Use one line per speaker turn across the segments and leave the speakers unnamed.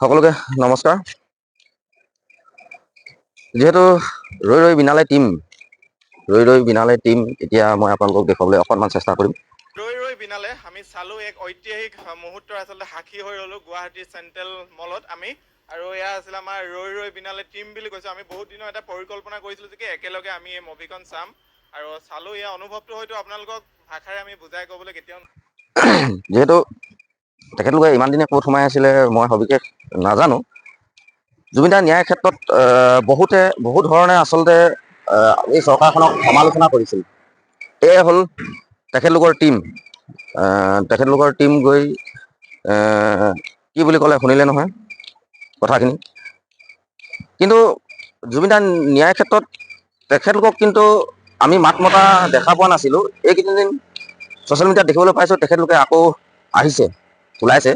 সকলোকে নমস্কাৰ। যিহেতু ৰৈ ৰৈ বিনালে টীম ৰৈ ৰৈ বিনালে টীম এতিয়া মই আপোনালোকক দেখুৱাবলৈ অকণমান চেষ্টা কৰিম।
ৰৈ ৰৈ বিনালে আমি চালো এক ঐতিহাসিক মুহূৰ্তৰ আচলতে সাক্ষী হৈ ৰলো গুৱাহাটীৰ চেণ্ট্ৰেল মলত আমি। আৰু এয়া আছিলে আমাৰ ৰৈ ৰৈ বিনালে টিম বুলি কৈছো। আমি বহুত দিনৰ এটা পৰিকল্পনা কৰিছিলো যে কি একেলগে আমি এই মুভিখন চাম। আৰু চালো এয়া অনুভৱটো হয়তো আপোনালোকক ভাষাৰে আমি বুজাই ক'বলৈ কেতিয়াও
যিহেতু তেখেতলোকে ইমান দিনে ক'ত সোমাই আছিলে, মই সবিশেষ নাজানো। জুবিনদাৰ ন্যায় ক্ষেত্ৰত বহুতে বহু ধৰণে আচলতে এই চৰকাৰখনক সমালোচনা কৰিছিল। এয়ে হ'ল তেখেতলোকৰ টীম। তেখেতলোকৰ টীম গৈ কি বুলি ক'লে শুনিলে নহয় কথাখিনি। কিন্তু জুবিনদাৰ ন্যায় ক্ষেত্ৰত তেখেতলোকক কিন্তু আমি মাত মতা দেখা পোৱা নাছিলোঁ। এইকেইদিন দিন ছ'চিয়েল মিডিয়াত দেখিবলৈ পাইছোঁ, তেখেতলোকে আকৌ আহিছে। ওলাইছে।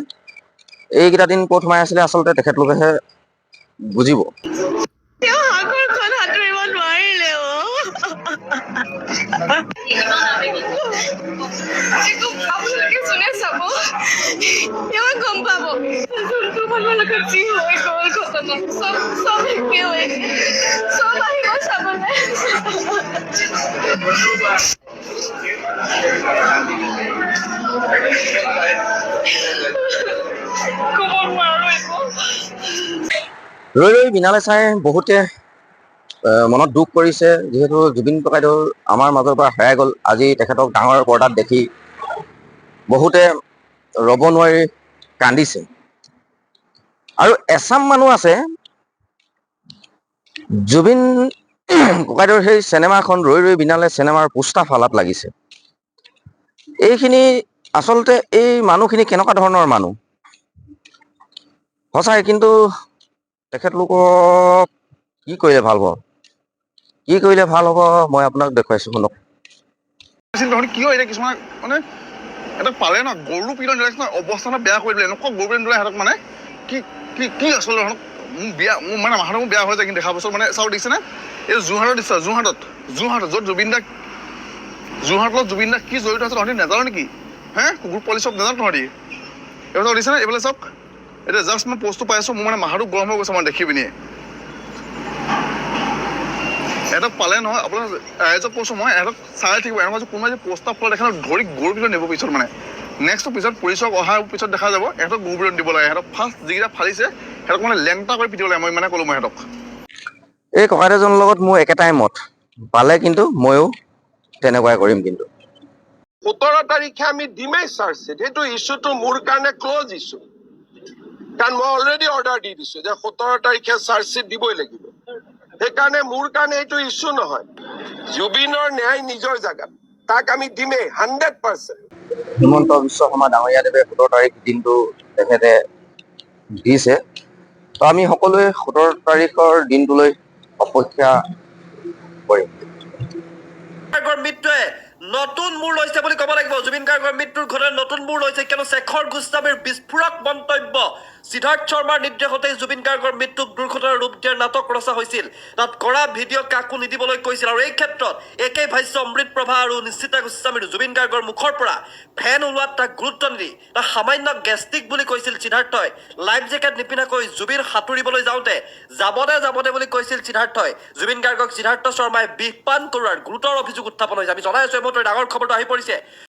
এইকেইটা দিন ক'ত সোমাই আছিলে আচলতে তেখেতলোকেহে বুজিব।
চাব তেওঁ গম
ৰৈ ৰৈ বিনালে চাই বহুতে মনত দুখ কৰিছে। যিহেতু জুবিন ককাইদেউ আমাৰ মাজৰ পৰা হেৰাই গ'ল। আজি তেখেতক ডাঙৰ পৰ্দাত দেখি বহুতে ৰ'ব নোৱাৰি কান্দিছে। আৰু এচাম মানুহ আছে। জুবিন ককাইদেউৰ সেই চিনেমাখন, ৰৈ ৰৈ বিনালে চিনেমাৰ পোষ্টাৰ ফালাত লাগিছে। এইখিনি আচলতে এই মানুহখিনি কেনেকুৱা ধৰণৰ মানুহ? সঁচাই, কিন্তু তেখেতলোকক কি কৰিলে ভালো হ'ব? কি কৰিলে ভালো হ'ব? মই আপোনাক দেখুৱাইছোঁ, শুনক।
কিয় এতিয়া কিছুমান মানে এটা পালে ন, গৰু পিটন অৱস্থা বেয়া কৰি দিলে। এনেকুৱা গৰু পিটন দিলে সিহঁতক মানে কি কি কি আচলতে সিহঁতক মোৰ বিয়া, মোৰ মানে মাহঁতৰ মোৰ বেয়া হৈ যায়, কিন্তু দেখা পাছত মানে চাওক দেখিছেনে? এই যোৰহাটত দিছে যোৰহাটত যোৰহাটত, য'ত জুবিন দাক যোৰহাটত জুবিন দাক কি জড়িত আছে তহঁতি নাজানো নেকি? হে কুকুৰ পোৱালি চব নাজানো তহঁতি। এইফালে চাওক দেখিছেনে? এইফালে চাওক। এতিয়া জাষ্ট মই পষ্টটো পাই আছোঁ মোৰ মানে মাথাটো গৰম হৈ গৈছে মানে দেখি পিনি এহঁতক পালে নহয় আপোনাৰ ৰাইজক কৈছোঁ মই এহঁতক চাই থাকিব এনেকুৱা যে কোনোবাই যে পোষ্টাৰ ফল দেখা ধৰি গৰুৰ পিছত নিব পিছত মানে। নেক্সট পিছত পুলিচক অহাৰ পিছত দেখা যাব এহঁতক গৰু পিছত দিব লাগে সিহঁতক ফাৰ্ষ্ট যিকেইটা ফালিছে সিহঁতক মানে লেংটা কৰি পিটিব লাগে মই মানে ক'লো মই সিহঁতক।
এই ককাইদেউজনৰ লগত মোৰ একেটাই মত পালে কিন্তু ময়ো তেনেকুৱাই কৰিম কিন্তু।
সোতৰ তাৰিখে আমি দিমেই চাৰ্জশ্বিট সেইটো ইছ্যুটো মোৰ কাৰণে ক্ল'জ ইছ্যু কাৰণ মই অলৰেডি অৰ্ডাৰ দি দিছো যে সোতৰ তাৰিখে চাৰ্জশ্বিট দিবই লাগিব। সেইকাৰণে মোৰ কাৰণে এইটো ইছ্যু নহয়। জুবিনৰ ন্যায় নিজৰ জেগাত। তাক আমি দিমেই হাণ্ড্ৰেড পাৰ্চেণ্ট
হিমন্ত বিশ্ব শৰ্মা ডাঙৰীয়াদেৱে সোতৰ তাৰিখ দিনটো তেখেতে দিছে। তো আমি সকলোৱে সোতৰ তাৰিখৰ দিনটোলৈ অপেক্ষা কৰিম।
মৃত্যুৱে নতুন মূৰ লৈছে বুলি ক'ব লাগিব। জুবিন গাৰ্গৰ মৃত্যুৰ ঘটনাত নতুন মূৰ লৈছে কিয়নো শেখৰ গোস্বামীৰ বিস্ফোৰক মন্তব্য। সিদ্ধাৰ্থ শৰ্মাৰ নিৰ্দেশতেই জুবিন গাৰ্গৰ মৃত্যুক দুৰ্ঘটনাৰ ৰূপ দিয়াৰ নাটক ৰচা হৈছিল। তাত কৰা ভিডিঅ' কাকো নিদিবলৈ কৈছিল আৰু এই ক্ষেত্ৰত একে ভাষ্য অমৃত আৰু নিশ্চিতা গোস্বামীৰ জুবিন গাৰ্গৰ মুখৰ পৰা ফেন ওলোৱাত তাক গুৰুত্ব নিদি। তাক সামান্য গেষ্টিক বুলি কৈছিল সিদ্ধাৰ্থই। লাইফ জেকেট নিপিন্ধাকৈ জুবিন সাঁতুৰিবলৈ যাওঁতে যাবনে যাবনে বুলি কৈছিল সিদ্ধাৰ্থই। জুবিন গাৰ্গক সিদ্ধাৰ্থ শৰ্মাই বিষপান কৰোৱাৰ গুৰুতৰ অভিযোগ উত্থাপন হৈছে। আমি জনাই আছো মুহূৰ্তত ডাঙৰ খবৰটো আহি পৰিছে।